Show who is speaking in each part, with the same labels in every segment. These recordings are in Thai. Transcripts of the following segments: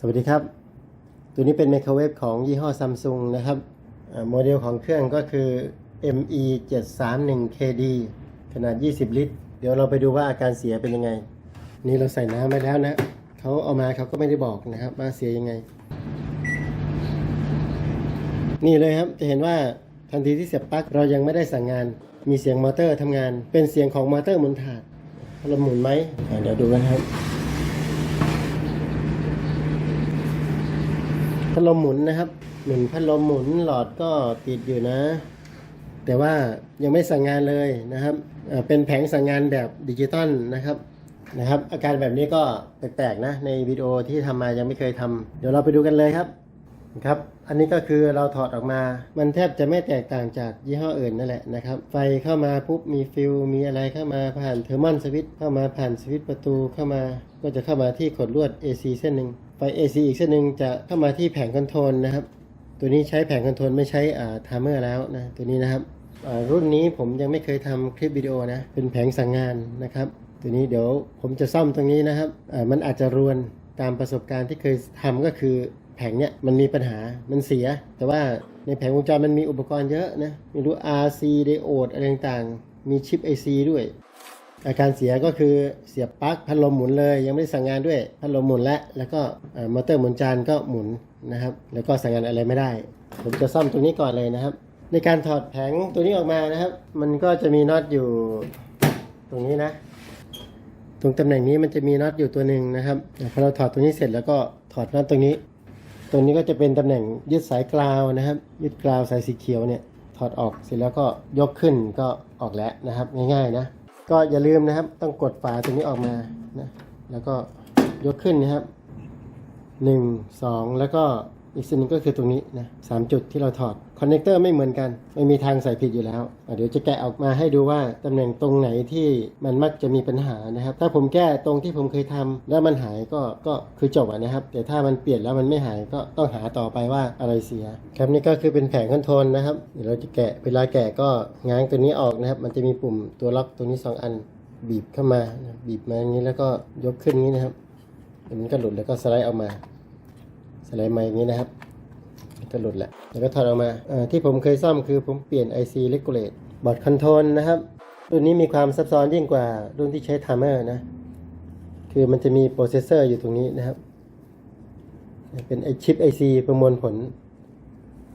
Speaker 1: สวัสดีครับ ตัวนี้เป็นไมโครเวฟของยี่ห้อซัมซุงนะครับโมเดลของเครื่องก็คือ ME 731 KD ขนาด 20 ลิตร เดี๋ยวเราไปดูว่าอาการเสียเป็นยังไง นี่เราใส่น้ำไปแล้วนะเขาเอามาเขาก็ไม่ได้บอกนะครับว่าเสียยังไง นี่เลยครับจะเห็นว่าทันทีที่เสียบปลั๊กเรายังไม่ได้สั่งงาน มีเสียงมอเตอร์ทำงาน เป็นเสียงของมอเตอร์หมุนถาดเราหมุนไหมเดี๋ยวดูกันครับ ดลมหมุนนะครับหนึ่งพัดลมหมุนหลอดก็ติดอยู่นะ แต่ว่ายังไม่สั่งงานเลยนะครับเป็นแผงสั่งงานแบบดิจิตอลนะครับนะครับ อาการแบบนี้ก็แปลกๆนะในวิดีโอที่ทำมายังไม่เคยทำเดี๋ยวเราไปดูกันเลยครับครับ อันนี้ก็คือเราถอดออกมา มันแทบจะไม่แตกต่างจากยี่ห้ออื่นนั่นแหละนะครับ ไฟเข้ามาปุ๊บมีฟิลมีอะไรเข้ามาผ่านเทอร์มอนสวิตช์เข้ามาผ่านสวิตช์ประตูเข้ามา ก็จะเข้ามาที่ขดลวด AC เส้นหนึ่ง ไฟ AC อีกเส้นหนึ่งจะเข้ามาที่แผงคอนโทรลนะครับ ตัวนี้ใช้แผงคอนโทรลไม่ใช้อ่าไทม์เมอร์แล้วนะตัวนี้นะครับรุ่นนี้ผมยังไม่เคยทำคลิปวิดีโอนะเป็นแผงสั่งงานนะครับ ตัวนี้เดี๋ยวผมจะซ่อมตรงนี้นะครับมันอาจจะรวนตามประสบการณ์ที่เคยทำก็คือแผงเนี้ยมันมีปัญหามันเสีย แต่ว่าในแผงวงจรมันมีอุปกรณ์เยอะนะไม่รู้ RC diode อะไรต่างๆมีชิป IC ด้วย อาการเสียก็คือเสียบปลั๊กพัดลมหมุนเลย ยังไม่ได้สั่งงานด้วยพัดลมหมุนแล้วแล้วก็มอเตอร์หมุนจานก็หมุนนะครับ แล้วก็สั่งงานอะไรไม่ได้ ผมจะซ่อมตรงนี้ก่อนเลยนะครับ ในการถอดแผงตัวนี้ออกมานะครับ มันก็จะมีน็อตอยู่ตรงนี้นะ ตรงตำแหน่งนี้มันจะมีน็อตอยู่ตัวหนึ่งนะครับพอเราถอดตรงนี้เสร็จแล้วก็ถอดน็อตตรงนี้ ตรงนี้ก็จะเป็นตำแหน่งยึดสายกราวนะครับ ยึดกราวสายสีเขียวเนี่ยถอดออกเสร็จแล้วก็ยกขึ้นก็ออกแล้วนะครับ ง่ายๆนะ ก็อย่าลืมนะครับ ต้องกดฝาตรงนี้ออกมานะแล้วก็ยกขึ้นนะครับหนึ่งสองแล้วก็ อีกสิ่งหนึงก็คือตรงนี้นะสามจุดที่เราถอดคอนเนคเตอร์ไม่เหมือนกันไม่มีทางใส่ผิดอยู่แล้ว เดี๋ยวจะแกะออกมาให้ดูว่าตำแหน่งตรงไหนที่มันมักจะมีปัญหานะครับ ถ้าผมแก้ตรงที่ผมเคยทำแล้วมันหายก็ก็คือจบอะนะครับ แต่ถ้ามันเปลี่ยนแล้วมันไม่หายก็ต้องหาต่อไปว่าอะไรเสีย ครับนี่ก็คือเป็นแผงคอนโทรลนะครับเดี๋ยวเราจะแกะเวลาแกะก็ง้างตัวนี้ออกนะครับ มันจะมีปุ่มตัวล็อกตัวนี้สองอันบีบเข้ามาบีบมาอย่างนี้แล้วก็ยกขึ้นนี้นะครับเดี๋ยวมันก็หลุดแล้วก็สไลด์ออกมา สไลด์มาอย่างนี้นะครับก็หลุดแล้วแล้วก็ถอดออกมาอ่าที่ผมเคยซ่อมคือผมเปลี่ยน IC Regulate บอร์ดคอนโทรลนะครับรุ่นนี้มีความซับซ้อนยิ่งกว่ารุ่นที่ใช้ Timer นะ คือมันจะมีโปรเซสเซอร์อยู่ตรงนี้นะครับ เป็นไอชิป IC ประมวลผล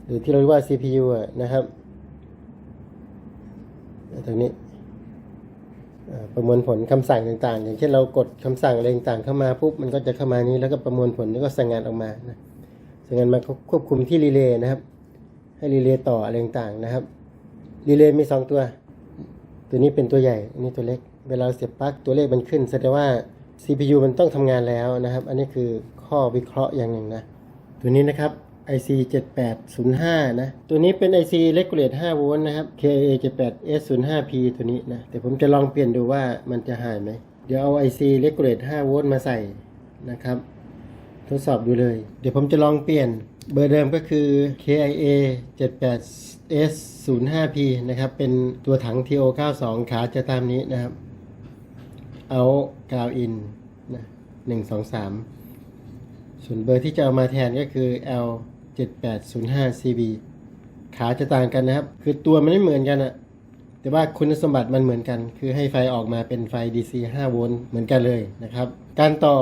Speaker 1: หรือที่เราเรียกว่า CPU นะครับตรงนี้ ประมวลผลคำสั่งต่างๆ อย่างเช่นเรากดคำสั่งอะไรต่างๆเข้ามาปุ๊บมันก็จะเข้ามานี้แล้วก็ประมวลผลแล้วก็สั่งงานออกมานะสั่งงานมาควบคุมที่รีเลย์นะครับ ให้รีเลย์ต่ออะไรต่างๆนะครับรีเลย์มีสองตัว ตัวนี้เป็นตัวใหญ่อันนี้ตัวเล็ก เวลาเสียบปลั๊กตัวเลขมันขึ้นแสดงว่า CPU มันต้องทำงานแล้วนะครับ อันนี้คือข้อวิเคราะห์อย่างหนึ่งนะตัวนี้นะครับ IC 7805 นะ ตัวนี้เป็น IC Regulate 5 โวลต์นะครับ KA 78S05P ตัวนี้นะ แต่ผมจะลองเปลี่ยนดูว่ามันจะหายไหม เดี๋ยวเอา IC Regulate 5 โวลต์มาใส่นะครับ ทดสอบดูเลย เดี๋ยวผมจะลองเปลี่ยน เบอร์เดิมก็คือ KIA 78S05P นะครับ เป็นตัวถัง TO92 ขาจะตามนี้นะครับ เอากาวอินนะหนึ่งสองสามส่วนเบอร์ที่จะเอามาแทนก็คือ L 7 8 0 5 CB ขาจะต่างกันนะครับ คือตัวมันไม่เหมือนกันอะแต่ว่าคุณสมบัติมันเหมือนกัน คือให้ไฟออกมาเป็นไฟ DC 5โวลต์เหมือนกันเลยนะครับ การต่อ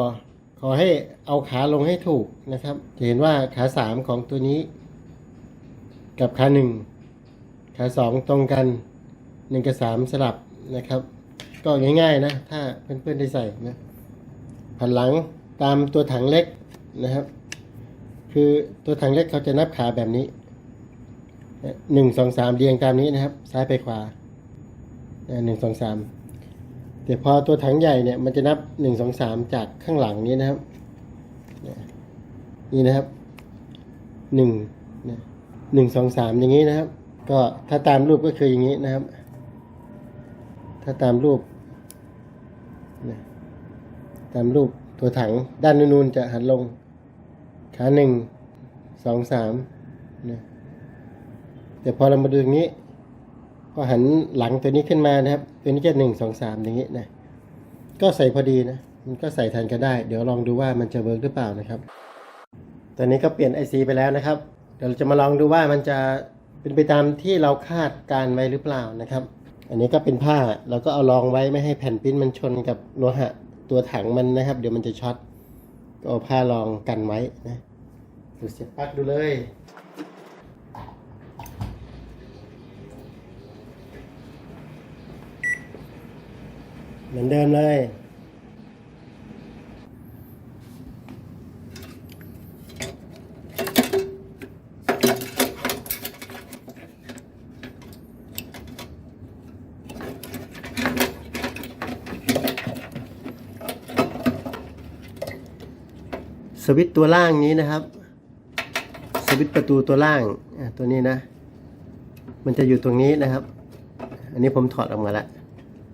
Speaker 1: ขอให้เอาขาลงให้ถูกนะครับ จะเห็นว่าขา 3 ของตัวนี้ กับขา 1 ขา 2 ตรงกัน 1 กับ 3 สลับนะครับ ก็ง่ายๆนะ ถ้าเพื่อนๆได้ใส่นะหันหลังตามตัวถังเล็กนะครับ คือตัวถังเล็กเขาจะนับขาแบบนี้หนึ่งสองสามเรียงตามนี้นะครับ ซ้ายไปขวาหนึ่งสองสามแต่พอตัวถังใหญ่เนี่ยมันจะนับหนึ่งสองสามจากข้างหลังนี้นะครับ นี่นะครับหนึ่งหนึ่งสองสามอย่างนี้นะครับ ก็ถ้าตามรูปก็คืออย่างนี้นะครับ ถ้าตามรูปตามรูปตัวถังด้านนูนๆจะหันลง ขาหนึ่งสองสามนะแต่พอเรามาดูตรงนี้ ก็หันหลังตัวนี้ขึ้นมานะครับ ตัวนี้จะหนึ่งสองสามอย่างนี้นะก็ใส่พอดีนะ มันก็ใส่ทันกันได้ เดี๋ยวลองดูว่ามันจะเวิร์กหรือเปล่านะครับ ตอนนี้ก็เปลี่ยน IC ไปแล้วนะครับ เดี๋ยวเราจะมาลองดูว่ามันจะเป็นไปตามที่เราคาดการไว้หรือเปล่านะครับ อันนี้ก็เป็นผ้าเราก็เอารองไว้ไม่ให้แผ่นปิ้นมันชนกับโลหะตัวถังมันนะครับ เดี๋ยวมันจะช็อต เอาผ้ารองกันไว้นะดูเสียบปลั๊กดูเลย เหมือนเดิมเลย วิตตัวล่างนี้นะครับ สวิตประตูตัวล่างตัวนี้นะ มันจะอยู่ตรงนี้นะครับ อันนี้ผมถอดออกมาแล้ว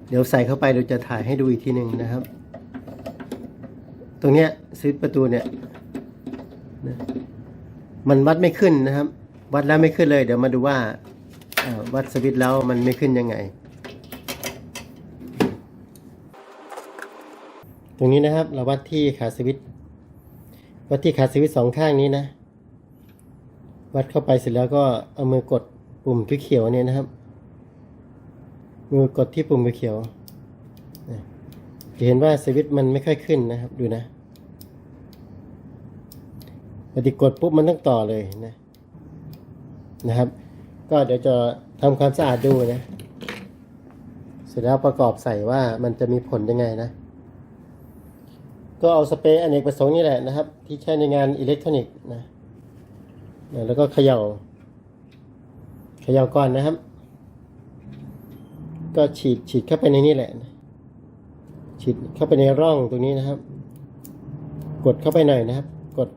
Speaker 1: เดี๋ยวใส่เข้าไปเราจะถ่ายให้ดูอีกทีหนึ่งนะครับ ตรงเนี้ยสวิตประตูเนี่ยนะมันวัดไม่ขึ้นนะครับ วัดแล้วไม่ขึ้นเลย เดี๋ยวมาดูว่าวัดสวิตแล้วมันไม่ขึ้นยังไง ตรงนี้นะครับเราวัดที่ขาสวิต วัดที่ขาสวิตสองข้างนี้นะ วัดเข้าไปเสร็จแล้วก็เอามือกดปุ่มเขียวเนี่ยนะครับ มือกดที่ปุ่มเขียวจะเห็นว่าสวิตมันไม่ค่อยขึ้นนะครับ ดูนะปฏิกดปุ๊บมันต้องต่อเลยนะ นะครับ ก็เดี๋ยวจะทำความสะอาดดูนะ เสร็จแล้วประกอบใส่ว่ามันจะมีผลยังไงนะ ก็เอาสเปรย์อเนกประสงค์นี่แหละนะครับ ที่ใช้ในงานอิเล็กทรอนิกส์นะแล้วก็เขย่าเขย่าก่อนนะครับ ก็ฉีดฉีดเข้าไปในนี่แหละฉีดเข้าไปในร่องตรงนี้นะครับ กดเข้าไปหน่อยนะครับ กด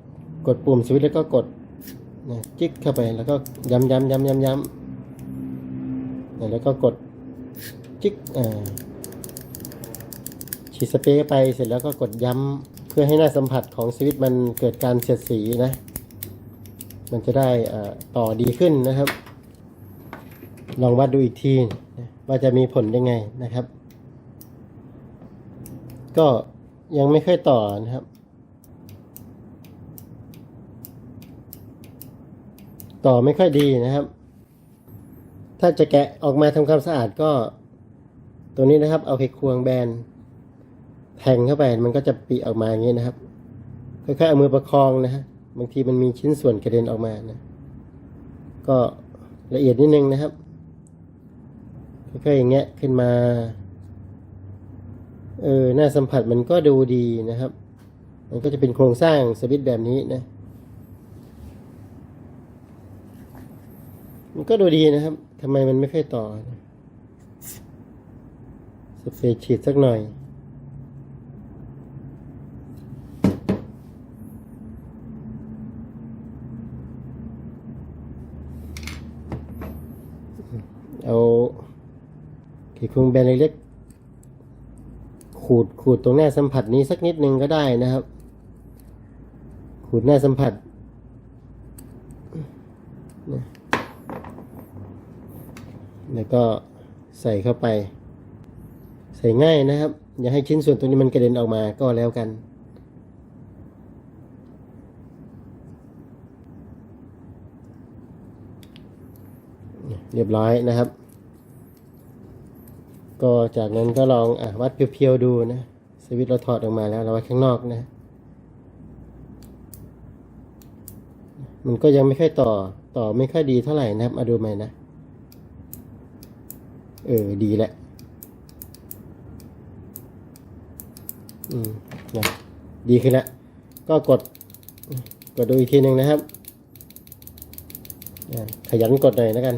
Speaker 1: กดปุ่มสวิตช์แล้วก็กดนะจิ๊กเข้าไปแล้วก็ย้ำย้ำย้ำย้ำย้ำแล้วก็กดจิ๊กอ่า ฉีดสเปรย์ไปเสร็จแล้วก็กดย้ำเพื่อให้หน้าสัมผัสของสวิตช์มันเกิดการเสียดสีนะ มันจะได้ต่อดีขึ้นนะครับ ลองวัดดูอีกทีว่าจะมีผลยังไงนะครับ ก็ยังไม่ค่อยต่อนะครับ ต่อไม่ค่อยดีนะครับ ถ้าจะแกะออกมาทำความสะอาดก็ ตัวนี้นะครับเอาไขควงแบน แทงเข้าไปมันก็จะปีออกมาอย่างนี้นะครับค่อยๆเอามือประคองนะฮะบางทีมันมีชิ้นส่วนกระเด็นออกมานะ ก็ละเอียดนิดนึงนะครับค่อยๆอย่างเงี้ยขึ้นมา เออหน้าสัมผัสมันก็ดูดีนะครับ มันก็จะเป็นโครงสร้างสวิตช์แบบนี้นะ มันก็ดูดีนะครับทำไมมันไม่ค่อยต่อสเปรย์ฉีดสักหน่อย เอา ไขควงแบนเล็กๆขูดขูดตรงหน้าสัมผัสนี้สักนิดนึงก็ได้นะครับ ขูดหน้าสัมผัสแล้วก็ใส่เข้าไป ใส่ง่ายนะครับ อย่าให้ชิ้นส่วนตรงนี้มันกระเด็นออกมาก็แล้วกันเรียบร้อยนะครับ ก็จากนั้นก็ลองอวัดเพียวๆดูนะ สวิตเราถอดออกมาแล้ว เราวัดข้างนอกนะ มันก็ยังไม่ค่อยต่อต่อไม่ค่อยดีเท่าไหร่นะครับมาดูใหม่นะ เออ ดีแหละ อืมนะดีขึ้นแล้ว ก็กด กดดูอีกทีหนึ่งนะครับ ขยันกดหน่อยแล้วกัน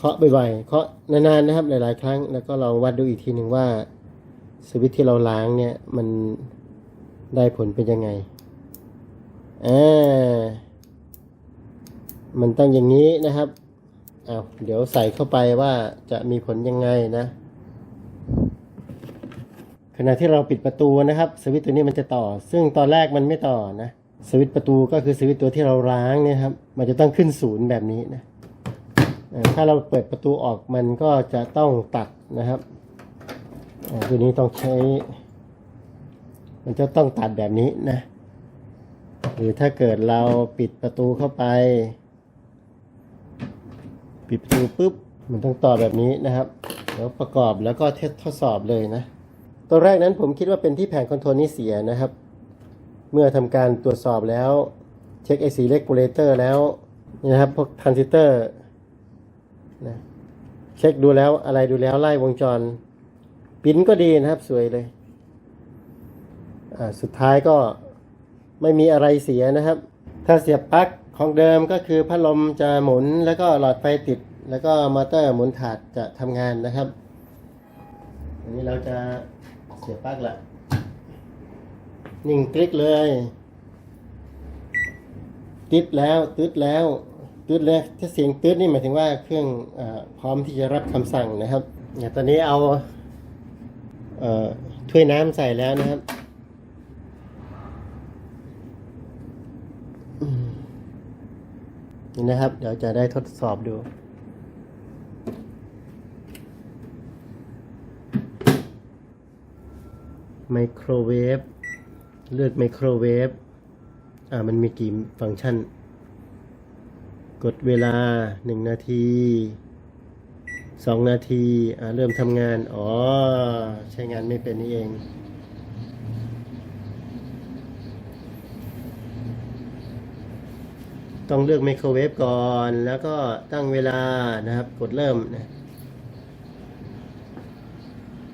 Speaker 1: เคาะบ่อยๆเคาะนานๆนะครับ หลาย ๆ ครั้ง แล้วก็ลองวัดดูอีกทีหนึ่งว่าสวิตที่เราล้างเนี่ยมันได้ผลเป็นยังไงอ่ามันตั้งอย่างนี้นะครับเอาเดี๋ยวใส่เข้าไปว่าจะมีผลยังไงนะ ขณะที่เราปิดประตูนะครับ สวิตตัวนี้มันจะต่อ ซึ่งตอนแรกมันไม่ต่อนะ สวิตประตูก็คือสวิตตัวที่เราล้างเนี่ยครับ มันจะต้องขึ้นศูนย์แบบนี้นะ ถ้าเราเปิดประตูออกมันก็จะต้องตัดนะครับอ่าตัวนี้ต้องใช้ มันจะต้องตัดแบบนี้นะ หรือถ้าเกิดเราปิดประตูเข้าไป ปิดประตูปุ๊บ มันต้องต่อแบบนี้นะครับ แล้วประกอบแล้วก็เทสทดสอบเลยนะ ตัวแรกนั้นผมคิดว่าเป็นที่แผงคอนโทรลนี้เสียนะครับ เมื่อทำการตรวจสอบแล้ว เช็คไอซีเลกูเลเตอร์แล้วนะครับพวกทรานซิสเตอร์ นะเช็คดูแล้วอะไรดูแล้วไล่วงจร ปิ้นก็ดีนะครับ สวยเลย สุดท้ายก็ไม่มีอะไรเสียนะครับ ถ้าเสียบปลั๊กของเดิมก็คือพัดลมจะหมุนแล้วก็หลอดไฟติด แล้วก็มอเตอร์หมุนถาดจะทำงานนะครับ อันนี้เราจะเสียบปลั๊กละนิ่งกริกเลยติดแล้วตืดแล้ว ตืดแล้วถ้าเสียงตืดนี่หมายถึงว่าเครื่องอพร้อมที่จะรับคำสั่งนะครับเนี่ยตอนนี้เอาเอถ้วยน้ำใส่แล้วนะครับนี่นะครับ เดี๋ยวจะได้ทดสอบดูไมโครเวฟเลือกไมโครเวฟอ่ามันมีกี่ฟังก์ชัน กดเวลา 1 นาที 2 นาทีอ่าเริ่มทำงาน อ๋อ ใช้งานไม่เป็นนี่เอง ต้องเลือกไมโครเวฟก่อน แล้วก็ตั้งเวลานะครับ กดเริ่มนะ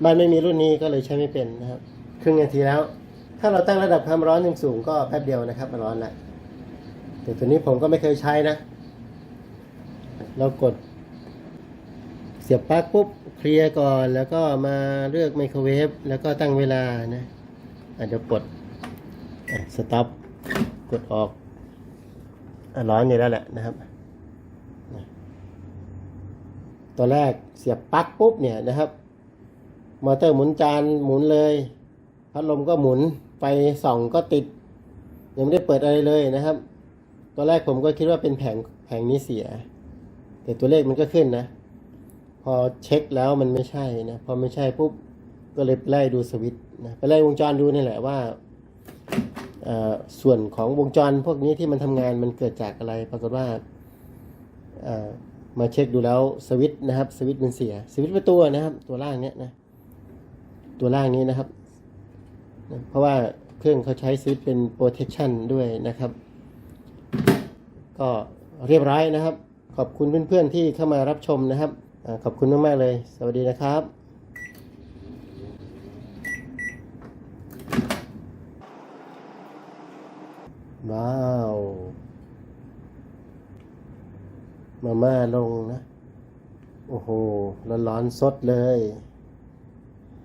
Speaker 1: บ้านไม่มีรุ่นนี้ก็เลยใช้ไม่เป็นนะครับ ครึ่งนาทีแล้ว ถ้าเราตั้งระดับความร้อนยังสูงก็แป๊บเดียวนะครับมันร้อนและแต่ตัวนี้ผมก็ไม่เคยใช้นะ เรากด เสียบปลั๊กปุ๊บเคลียร์ก่อน แล้วก็มาเลือกไมโครเวฟแล้วก็ตั้งเวลานะอะเดี๋ยวกดสต็อปกดออกอร้อนอยู่แล้วแหละนะครับ ตอนแรกเสียบปลั๊กปุ๊บเนี่ยนะครับ มอเตอร์หมุนจานหมุนเลยพัดลมก็หมุนไฟส่องก็ติด ยังไม่ได้เปิดอะไรเลยนะครับ ตอนแรกผมก็คิดว่าเป็นแผงแผงนี้เสีย แต่ตัวเลขมันก็ขึ้นนะ พอเช็คแล้วมันไม่ใช่นะพอไม่ใช่ปุ๊บก็เลยไปไล่ดูสวิตนะไปไล่วงจรดูนี่แหละว่าส่วนของวงจรพวกนี้ที่มันทำงานมันเกิดจากอะไร ปรากฏว่ามาเช็คดูแล้วสวิตนะครับ สวิตมันเสีย สวิตประตูนะครับ ตัวล่างเนี้ยนะ ตัวล่างนี้นะครับ เพราะว่าเครื่องเขาใช้สวิตเป็น protection ด้วยนะครับ ก็เรียบร้อยนะครับ ขอบคุณเพื่อนๆที่เข้ามารับชมนะครับอขอบคุณมากๆเลย สวัสดีนะครับว้าว มาม่าลงนะ โอ้โหร้อนๆสดเลย